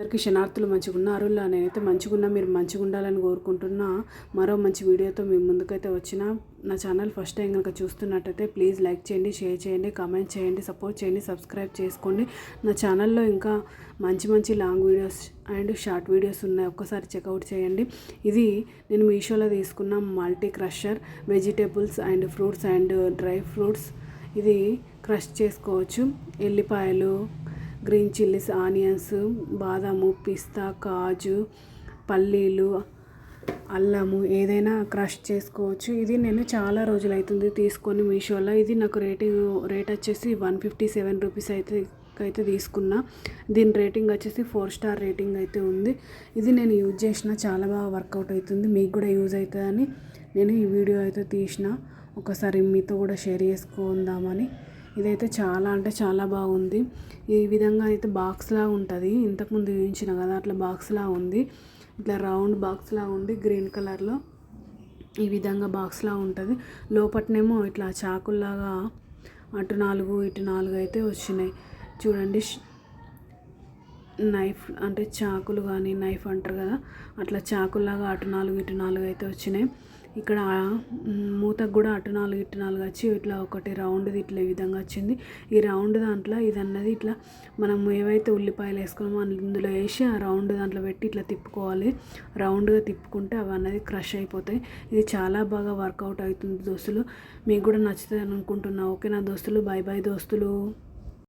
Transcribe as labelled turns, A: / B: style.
A: అందరికీ క్షణార్థులు మంచిగా ఉన్నారు నేనైతే మంచిగా ఉన్నా మీరు మంచిగా ఉండాలని కోరుకుంటున్నా. మరో మంచి వీడియోతో మీ ముందుకైతే వచ్చిన నా ఛానల్ ఫస్ట్ టైం కనుక చూస్తున్నట్టయితే ప్లీజ్ లైక్ చేయండి షేర్ చేయండి కామెంట్ చేయండి సపోర్ట్ చేయండి సబ్స్క్రైబ్ చేసుకోండి. నా ఛానల్లో ఇంకా మంచి మంచి long videos and short videos ఉన్నాయి. ఒక్కసారి చెక్అవుట్ చేయండి. ఇది నేను మీషోలో తీసుకున్న multi crusher vegetables and fruits and dry fruits. ఇది క్రష్ చేసుకోవచ్చు. ఎల్లిపాయలు గ్రీన్ చిల్లీస్ ఆనియన్స్ బాదాము పిస్తా కాజు పల్లీలు అల్లము ఏదైనా క్రష్ చేసుకోవచ్చు. ఇది నేను చాలా రోజులు అవుతుంది తీసుకొని మీషోలో. ఇది నాకు రేటింగ్ రేట్ వచ్చేసి వన్ ఫిఫ్టీ సెవెన్ రూపీస్ అయితే అయితే తీసుకున్నా. దీని రేటింగ్ వచ్చేసి ఫోర్ స్టార్ రేటింగ్ అయితే ఉంది. ఇది నేను యూజ్ చేసిన చాలా బాగా వర్కౌట్ అవుతుంది. మీకు కూడా యూజ్ అవుతుందని నేను ఈ వీడియో అయితే తీసిన. ఒకసారి మీతో కూడా షేర్ చేసుకుందామని. ఇదైతే చాలా అంటే చాలా బాగుంది. ఈ విధంగా అయితే బాక్స్లా ఉంటుంది. ఇంతకుముందు చూపించిన కదా అట్లా బాక్స్లా ఉంది. ఇట్లా రౌండ్ బాక్స్లా ఉంది గ్రీన్ కలర్లో ఈ విధంగా బాక్స్లా ఉంటుంది. లోపటనేమో ఇట్లా చాకుల్లాగా అటు నాలుగు ఇటు నాలుగు అయితే వచ్చినాయి. చూడండి నైఫ్ అంటే చాకులు కానీ నైఫ్ అంటారు కదా అట్లా చాకుల్లాగా అటు నాలుగు ఇటు నాలుగు అయితే వచ్చినాయి. ఇక్కడ మూతకు కూడా అటు నాలుగు ఇటు నాలుగు వచ్చి ఇట్లా ఒకటి రౌండ్ది ఇట్లా ఈ విధంగా వచ్చింది. ఈ రౌండ్ దాంట్లో ఇది అన్నది ఇట్లా మనం ఏవైతే ఉల్లిపాయలు వేసుకున్నామో అందులో వేసి ఆ రౌండ్ దాంట్లో పెట్టి ఇట్లా తిప్పుకోవాలి. రౌండ్గా తిప్పుకుంటే అవి అన్నది క్రష్ అయిపోతాయి. ఇది చాలా బాగా వర్కౌట్ అవుతుంది దోస్తులు. మీకు కూడా నచ్చుతుంది అనుకుంటున్నా. ఓకే నా దోస్తులు బాయ్ బాయ్ దోస్తులు.